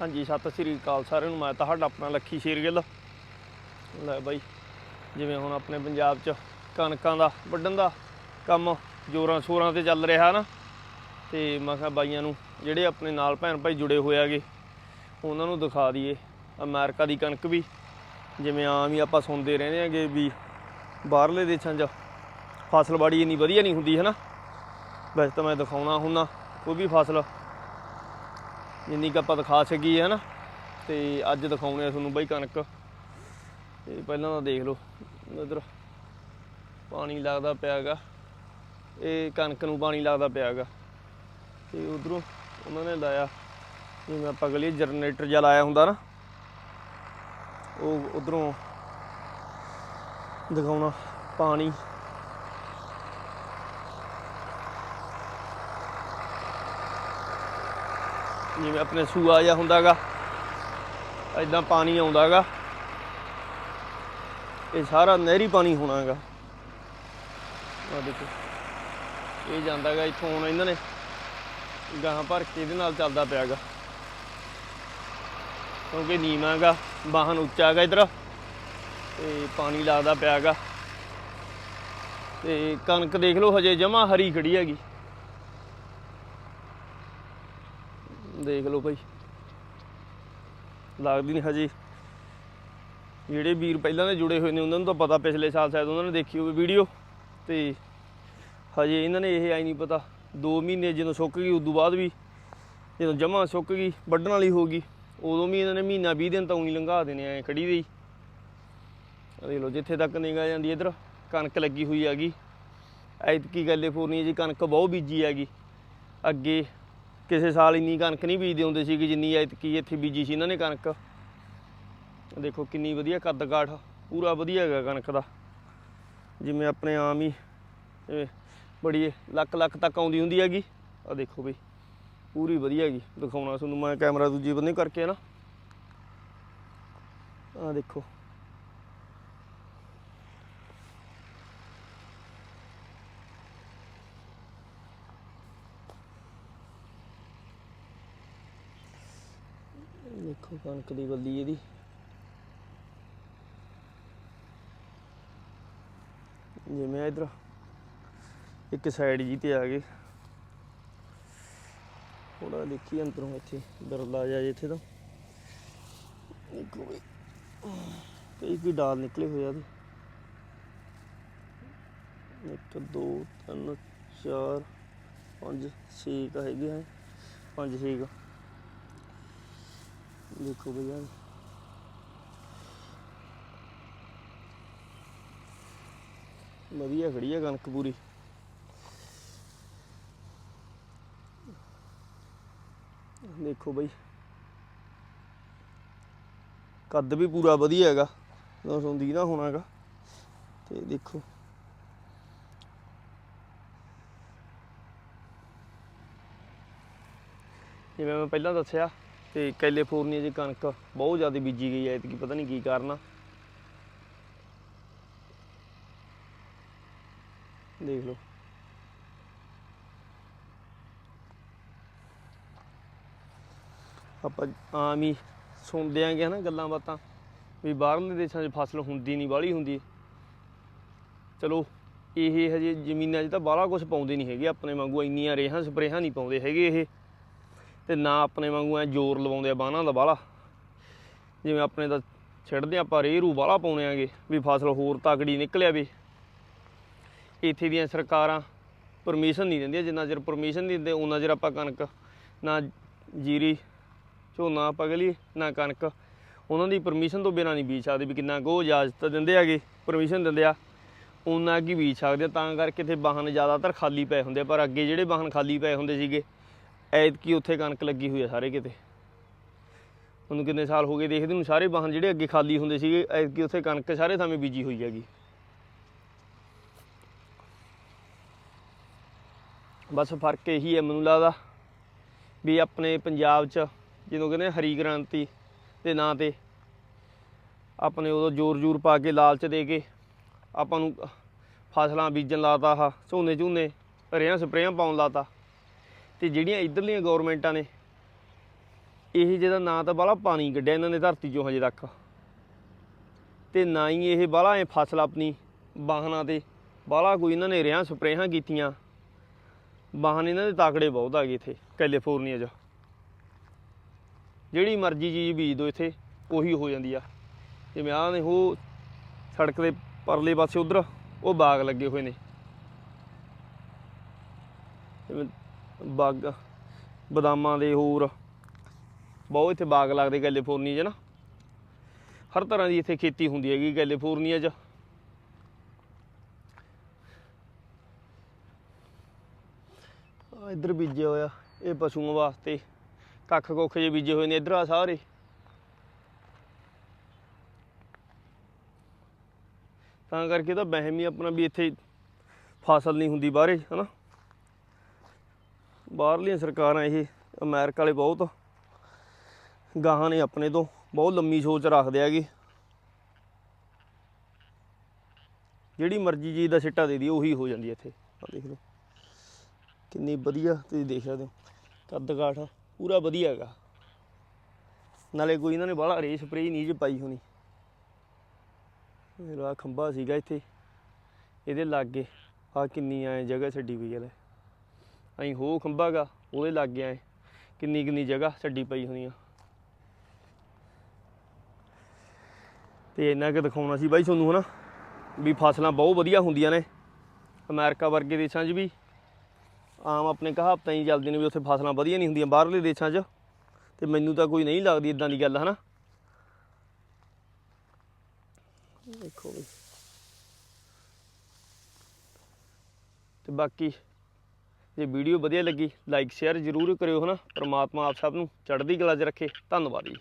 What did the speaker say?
ਹਾਂਜੀ, ਸਤਿ ਸ੍ਰੀ ਅਕਾਲ ਸਾਰਿਆਂ ਨੂੰ। ਮੈਂ ਤੁਹਾਡਾ ਆਪਣਾ ਲੱਖੀ ਸ਼ੇਰਗਿੱਲ। ਲੈ ਬਾਈ, ਜਿਵੇਂ ਹੁਣ ਆਪਣੇ ਪੰਜਾਬ 'ਚ ਕਣਕਾਂ ਦਾ, ਵੱਢਣ ਦਾ ਕੰਮ ਜੋਰਾਂ ਸ਼ੋਰਾਂ ਤੇ ਚੱਲ ਰਿਹਾ ਨਾ, ਤੇ ਮੈਂ ਕਿਹਾ ਬਾਈਆਂ ਨੂੰ, ਜਿਹੜੇ ਆਪਣੇ ਨਾਲ ਭੈਣ ਭਾਈ ਜੁੜੇ ਹੋਏ ਆਗੇ ਉਹਨਾਂ ਨੂੰ ਦਿਖਾ ਦਈਏ। ਅਮਰੀਕਾ ਦੀ ਕਣਕ ਵੀ, ਜਿਵੇਂ ਆਮ ਹੀ ਆਪਾਂ ਸੁਣਦੇ ਰਹਿੰਦੇ ਆਗੇ ਵੀ ਬਾਹਰਲੇ ਦੇਸ਼ਾਂ 'ਚ ਫਸਲਬਾੜੀ ਇੰਨੀ ਵਧੀਆ ਨਹੀਂ ਹੁੰਦੀ ਹੈ ਨਾ ਵੈਸੇ ਤਾਂ ਮੈਂ ਦਿਖਾਉਣਾ ਹੁੰਨਾ ਕੋਈ ਵੀ ਫਸਲ ਜਿੰਨੀ ਕੁ ਆਪਾਂ ਦਿਖਾ ਸਕੀਏ ਹਨਾ, ਤੇ ਅੱਜ ਦਿਖਾਉਣੇ ਆ ਤੁਹਾਨੂੰ ਬਾਈ ਕਣਕ। ਤੇ ਪਹਿਲਾਂ ਤਾਂ ਦੇਖ ਲਓ, ਇਧਰ ਪਾਣੀ ਲੱਗਦਾ ਪਿਆਗਾ। ਇਹ ਕਣਕ ਨੂੰ ਪਾਣੀ ਲੱਗਦਾ ਪਿਆਗਾ। ਤੇ ਉਧਰੋਂ ਉਹਨਾਂ ਨੇ ਲਾਇਆ, ਜਿਵੇਂ ਆਪਾਂ ਕਹ ਜਨਰੇਟਰ ਜਿਹਾ ਲਾਇਆ ਹੁੰਦਾ ਨਾ, ਉਹ ਉਧਰੋਂ ਦਿਖਾਉਣਾ ਪਾਣੀ। ਜਿਵੇਂ ਆਪਣੇ ਸੂਆ ਜਿਹਾ ਹੁੰਦਾਗਾ ਐਦਾਂ ਪਾਣੀ ਆਉਂਦਾਗਾ। ਇਹ ਸਾਰਾ ਨਹਿਰੀ ਪਾਣੀ ਹੋਣਾਗਾ। ਆ ਦੇਖੋ, ਇਹ ਜਾਂਦਾਗਾ ਇੱਥੋਂ ਹੁਣ ਇਹਨਾਂ ਨੇ ਗਾਹਾਂ ਭਰ ਕੇ ਇਹਦੇ ਨਾਲ ਚੱਲਦਾ ਪਿਆਗਾ। ਕਿਉਂਕਿ ਨੀਵਾਂਗਾ, ਵਾਹਨ ਉੱਚਾਗਾ ਇਧਰ, ਤੇ ਪਾਣੀ ਲੱਗਦਾ ਪਿਆਗਾ। ਤੇ ਕਣਕ ਦੇਖ ਲਓ, ਹਜੇ ਜਮਾ ਹਰੀ ਖੜੀ ਹੈਗੀ। ਦੇਖ ਲਓ ਭਾਈ। ਲੱਗਦੀ ਨਹੀਂ ਹਜੇ। ਜਿਹੜੇ ਵੀਰ ਪਹਿਲਾਂ ਦੇ ਜੁੜੇ ਹੋਏ ਨੇ, ਉਹਨਾਂ ਨੂੰ ਤਾਂ ਪਤਾ ਪਿਛਲੇ ਸਾਲ ਸ਼ਾਇਦ ਉਹਨਾਂ ਨੇ ਦੇਖੀ ਹੋਵੇ ਵੀਡੀਓ। ਤੇ ਹਜੇ ਇਹਨਾਂ ਨੇ ਇਹ ਆਈ ਨਹੀਂ ਪਤਾ। 2 ਮਹੀਨੇ ਜਦੋਂ ਸੁੱਕ ਗਈ, ਉਦੋਂ ਬਾਅਦ ਵੀ ਜਦੋਂ ਜਮਾ ਸੁੱਕ ਗਈ, ਵੱਢਣ ਵਾਲੀ ਹੋ ਗਈ, ਉਦੋਂ ਵੀ ਇਹਨਾਂ ਨੇ ਮਹੀਨਾ 20 ਦਿਨ ਤਾਂ ਉਹੀ ਲੰਘਾ ਦੇਣੇ, ਐ ਖੜੀ ਦੇ ਹੀ ਦੇਖ ਲਓ, ਜਿੱਥੇ ਤੱਕ ਨਿਗਾਹ ਜਾਂਦੀ ਇਧਰ, ਕਣਕ ਲੱਗੀ ਹੋਈ ਹੈਗੀ। ਐਤਕੀ ਕੈਲੀਫੋਰਨੀਆ ਜੀ, ਕਣਕ ਬਹੁਤ ਬੀਜੀ ਹੈਗੀ। ਅੱਗੇ ਕਿਸੇ ਸਾਲ ਇੰਨੀ ਕਣਕ ਨਹੀਂ ਬੀਜਦੇ ਹੁੰਦੇ ਸੀ ਕਿ ਜਿੰਨੀ ਐਤਕੀ ਇੱਥੇ ਬੀਜੀ ਸੀ ਇਹਨਾਂ ਨੇ ਕਣਕ। ਦੇਖੋ ਕਿੰਨੀ ਵਧੀਆ ਕੱਦ ਕਾਠ, ਪੂਰਾ ਵਧੀਆ ਹੈਗਾ ਕਣਕ ਦਾ। ਜਿਵੇਂ ਆਪਣੇ ਆਮ ਹੀ ਬੜੀ ਲੱਖ ਲੱਖ ਤੱਕ ਆਉਂਦੀ ਹੁੰਦੀ ਹੈਗੀ ਆ ਦੇਖੋ ਬਈ, ਪੂਰੀ ਵਧੀਆ ਹੈਗੀ, ਦਿਖਾਉਣਾ ਤੁਹਾਨੂੰ ਮੈਂ ਕੈਮਰਾ ਦੂਜੀ ਬੰਨੇ ਕਰਕੇ ਨਾ। ਆ ਦੇਖੋ ਦੇਖੋ ਕਣਕ ਦੀ ਬੱਲੀ ਇਹਦੀ। ਜਿਵੇਂ ਇਧਰ ਇੱਕ ਸਾਈਡ ਜੀ ਤੇ ਆ ਗਏ ਥੋੜਾ ਦੇਖੀ ਅੰਦਰੋਂ ਇੱਥੇ ਦਰਲਾ ਜਾ ਇੱਥੇ ਤਾਂ। ਦੇਖੋ ਕਈ ਕੀ ਡਾਲ ਨਿਕਲੇ ਹੋਏ ਆ ਇਹਦੇ। ਇੱਕ, ਦੋ, ਤਿੰਨ, ਚਾਰ, ਪੰਜ, ਛੇ ਕੁ ਹੈਗੇ ਆ। ਪੰਜ, ਛੇ ਕੁ। ਦੇਖੋ ਬਈ ਯਾਰ। ਵਧੀਆ ਖੜੀ ਆ ਕਣਕ ਪੂਰੀ। ਦੇਖੋ ਬਈ। ਕੱਦ ਵੀ ਪੂਰਾ ਵਧੀਆ ਹੈਗਾ। ਤੁਹਾਨੂੰ ਸੁਣਦੀ ਨਾ ਹੋਣਾਗਾ ਤੇ ਦੇਖੋ। ਜਿਵੇਂ ਮੈਂ ਪਹਿਲਾਂ ਦੱਸਿਆ ਤੇ ਕੈਲੀਫੋਰਨੀਆ 'ਚ ਕਣਕ ਬਹੁਤ ਜ਼ਿਆਦਾ ਬੀਜੀ ਗਈ ਹੈ, ਐਤਕੀ ਪਤਾ ਨਹੀਂ ਕੀ ਕਾਰਨ ਆ। ਦੇਖ ਲਓ। ਆਪਾਂ ਆਮ ਹੀ ਸੁਣਦੇ ਆਂਗੇ ਹਨਾ ਗੱਲਾਂ ਬਾਤਾਂ, ਵੀ ਬਾਹਰਲੇ ਦੇਸ਼ਾਂ 'ਚ ਫਸਲ ਹੁੰਦੀ ਨਹੀਂ ਬਾਹਲੀ ਹੁੰਦੀ। ਚਲੋ, ਇਹ ਹਜੇ ਜ਼ਮੀਨਾਂ 'ਚ ਤਾਂ ਬਾਹਲਾ ਕੁਝ ਪਾਉਂਦੇ ਨਹੀਂ ਹੈਗੇ, ਆਪਣੇ ਵਾਂਗੂ ਇੰਨੀਆਂ ਰੇਹਾਂ ਸਪਰੇਹਾਂ ਨਹੀਂ ਪਾਉਂਦੇ ਹੈਗੇ ਇਹ। ਤੇ ਨਾ ਆਪਣੇ ਵਾਂਗੂ ਐ ਜ਼ੋਰ ਲਵਾਉਂਦੇ ਆ ਬਾਹਨਾਂ ਦਾ ਬਾਹਲਾ। ਜਿਵੇਂ ਆਪਣੇ ਤਾਂ ਛਿੜਦੇ ਆਪਾਂ ਰੇਰੂ ਬਾਹਲਾ ਪਾਉਣੇ ਆਂਗੇ ਵੀ ਫਸਲ ਹੋਰ ਤਕੜੀ ਨਿਕਲਿਆ ਵੀ। ਇੱਥੇ ਦੀਆਂ ਸਰਕਾਰਾਂ ਪਰਮਿਸ਼ਨ ਨਹੀਂ ਦਿੰਦੀਆਂ ਜਿੰਨਾ ਚਿਰ ਪਰਮਿਸ਼ਨ ਨਹੀਂ ਦਿੰਦੇ ਉਹਨਾਂ ਚਿਰ ਆਪਾਂ ਕਣਕ ਨਾ ਜੀਰੀ ਝੋਨਾ ਪਗਲੀ ਨਾ ਕਣਕ ਉਹਨਾਂ ਦੀ ਪਰਮਿਸ਼ਨ ਤੋਂ ਬਿਨਾਂ ਨਹੀਂ ਬੀਜ ਸਕਦੇ ਵੀ ਕਿੰਨਾ ਕੁ ਉਹ ਇਜਾਜ਼ਤ ਦਿੰਦੇ ਹੈਗੇ ਪਰਮਿਸ਼ਨ ਦਿੰਦੇ ਆ। ਉਹਨਾਂ ਕੀ ਬੀਜ ਸਕਦੇ ਆ, ਤਾਂ ਕਰਕੇ ਇੱਥੇ ਵਾਹਨ ਜ਼ਿਆਦਾਤਰ ਖਾਲੀ ਪਏ ਹੁੰਦੇ ਆ, ਪਰ ਅੱਗੇ ਜਿਹੜੇ ਵਾਹਨ ਖਾਲੀ ਪਏ ਹੁੰਦੇ ਸੀਗੇ ਐਤਕੀ ਉੱਥੇ ਕਣਕ ਲੱਗੀ ਹੋਈ ਆ ਸਾਰੇ ਕਿਤੇ। ਉਹਨੂੰ ਕਿੰਨੇ ਸਾਲ ਹੋ ਗਏ ਦੇਖਦੇ ਨੂੰ, ਸਾਰੇ ਵਾਹਨ ਜਿਹੜੇ ਅੱਗੇ ਖਾਲੀ ਹੁੰਦੇ ਸੀਗੇ, ਐਤਕੀ ਉੱਥੇ ਕਣਕ ਸਾਰੇ ਥਾਵੇਂ ਬੀਜੀ ਹੋਈ ਹੈਗੀ। ਬਸ ਫ਼ਰਕ ਇਹੀ ਹੈ ਮੈਨੂੰ ਲੱਗਦਾ ਵੀ ਆਪਣੇ ਪੰਜਾਬ 'ਚ ਜਦੋਂ ਕਹਿੰਦੇ ਹਰੀ ਕ੍ਰਾਂਤੀ ਦੇ ਨਾਂ ਤੇ ਆਪਣੇ ਉਦੋਂ ਜ਼ੋਰ ਜ਼ੋਰ ਪਾ ਕੇ ਲਾਲਚ ਦੇ ਕੇ ਆਪਾਂ ਨੂੰ ਫਸਲਾਂ ਬੀਜਣ ਲਾਤਾ ਆਹ, ਝੋਨੇ ਝੂਨੇ ਰੇਹਾਂ ਸਪਰੇਆਂ ਪਾਉਣ ਲਾਤਾ। ਤੇ ਜਿਹੜੀਆਂ ਇਧਰਲੀਆਂ ਗਵਰਨਮੈਂਟਾਂ ਨੇ, ਇਹ ਜਿਹਦਾ ਨਾਂ ਤਾਂ ਬਾਲਾ ਪਾਣੀ ਕੱਢਿਆ ਇਹਨਾਂ ਨੇ ਧਰਤੀ ਚੋਂ ਹਜੇ ਤੱਕ। ਤੇ ਨਾ ਹੀ ਇਹ ਬਾਲਾ ਐ ਫਸਲ ਆਪਣੀ ਵਾਹਨਾਂ ਤੇ ਬਾਲਾ ਕੋਈ ਇਹਨਾਂ ਨੇ ਰਿਆਂ ਸਪਰੇਹਾਂ ਕੀਤੀਆਂ। ਵਾਹਨ ਇਹਨਾਂ ਦੇ ਤਾਕੜੇ ਬਹੁਤ ਆ ਗਏ ਇੱਥੇ, ਕੈਲੀਫੋਰਨੀਆ 'ਚ। ਜਿਹੜੀ ਮਰਜ਼ੀ ਚੀਜ਼ ਬੀਜ ਦੋ ਇੱਥੇ, ਉਹੀ ਹੋ ਜਾਂਦੀ ਆ। ਜਿਵੇਂ ਆਹ ਨੇ ਉਹ ਸੜਕ ਦੇ ਪਰਲੇ ਪਾਸੇ ਉਧਰ, ਉਹ ਬਾਗ ਲੱਗੇ ਹੋਏ ਨੇ। ਜਿਵੇਂ ਬਾਗ, ਬਦਾਮਾਂ ਦੇ ਹੋਰ। ਬਹੁਤ ਇੱਥੇ ਬਾਗ ਲੱਗਦੇ ਕੈਲੀਫੋਰਨੀਆ 'ਚ ਨਾ। ਹਰ ਤਰ੍ਹਾਂ ਦੀ ਇੱਥੇ ਖੇਤੀ ਹੁੰਦੀ ਹੈਗੀ ਕੈਲੀਫੋਰਨੀਆ 'ਚ। ਇੱਧਰ ਬੀਜਿਆ ਹੋਇਆ, ਇਹ ਪਸ਼ੂਆਂ ਵਾਸਤੇ। ਕੱਖ ਕੁੱਖ ਜੇ ਬੀਜੇ ਹੋਏ ਨੇ ਇੱਧਰ ਆ ਸਾਰੇ। ਤਾਂ ਕਰਕੇ ਤਾਂ ਵਹਿਮ ਹੀ ਆਪਣਾ ਵੀ ਇੱਥੇ ਫਸਲ ਨਹੀਂ ਹੁੰਦੀ ਬਾਹਰੇ, ਹਨਾ। ਬਾਹਰਲੀਆਂ ਸਰਕਾਰਾਂ ਇਹ, ਅਮਰੀਕਾ ਵਾਲੇ ਬਹੁਤ ਗਾਹਾਂ ਨੇ ਆਪਣੇ ਤੋਂ, ਬਹੁਤ ਲੰਮੀ ਸੋਚ ਰੱਖਦੇ ਹੈਗੇ। ਜਿਹੜੀ ਮਰਜ਼ੀ ਚੀਜ਼ ਦਾ ਸਿੱਟਾ ਦੇ ਦੀ ਉਹੀ ਹੋ ਜਾਂਦੀ ਇੱਥੇ। ਆ ਦੇਖ ਲਓ। ਕਿੰਨੀ ਵਧੀਆ ਤੁਸੀਂ ਦੇਖ ਸਕਦੇ ਹੋ। ਕੱਦ ਕਾਠ, ਪੂਰਾ ਵਧੀਆ ਹੈਗਾ। ਨਾਲੇ ਕੋਈ ਇਹਨਾਂ ਨੇ ਬਾਹਲਾ ਰੇ ਸਪਰੇ ਨਹੀਂ ਜੇ ਪਾਈ ਹੋਣੀ। ਮੇਰਾ ਖੰਭਾ ਸੀਗਾ ਇੱਥੇ। ਇਹਦੇ ਲਾਗੇ ਆ ਕਿੰਨੀ ਐ ਜਗ੍ਹਾ ਛੱਡੀ ਪਈ ਹੈ ਅਸੀਂ ਹੋ ਖੰਭਾ ਗਾ ਉਹਦੇ ਲਾਗੇ ਐ ਕਿੰਨੀ ਕਿੰਨੀ ਜਗ੍ਹਾ ਛੱਡੀ ਪਈ ਹੋਣੀ ਆ। ਤੇ ਇੰਨਾ ਕਿ ਦਿਖਾਉਣਾ ਸੀ ਬਾਈ ਤੁਹਾਨੂੰ ਹਨਾ, ਵੀ ਫਸਲਾਂ ਬਹੁਤ ਵਧੀਆ ਹੁੰਦੀਆਂ ਨੇ। ਅਮਰੀਕਾ ਵਰਗੇ ਦੇਸ਼ਾਂ 'ਚ ਵੀ, ਆਮ ਆਪਣੇ ਕਹਾਵਤਾਂ ਹੀ ਚੱਲਦੀਆਂ ਨੇ ਵੀ ਉੱਥੇ ਫਸਲਾਂ ਵਧੀਆ ਨਹੀਂ ਹੁੰਦੀਆਂ ਬਾਹਰਲੇ ਦੇਸ਼ਾਂ 'ਚ। ਤੇ ਮੈਨੂੰ ਤਾਂ ਕੋਈ ਨਹੀਂ ਲੱਗਦੀ ਇਦਾਂ ਦੀ ਗੱਲ ਹਨਾ। ਦੇਖੋ ਵੀ। ਤੇ ਬਾਕੀ ਜੇ ਵੀਡੀਓ ਵਧੀਆ ਲੱਗੀ ਲਾਈਕ ਸ਼ੇਅਰ ਜ਼ਰੂਰ ਕਰਿਓ ਹਨਾ। ਪ੍ਰਮਾਤਮਾ ਆਪ ਸਭ ਨੂੰ ਚੜ੍ਹਦੀ ਕਲਾ 'ਚ ਰੱਖੇ। ਧੰਨਵਾਦ ਜੀ।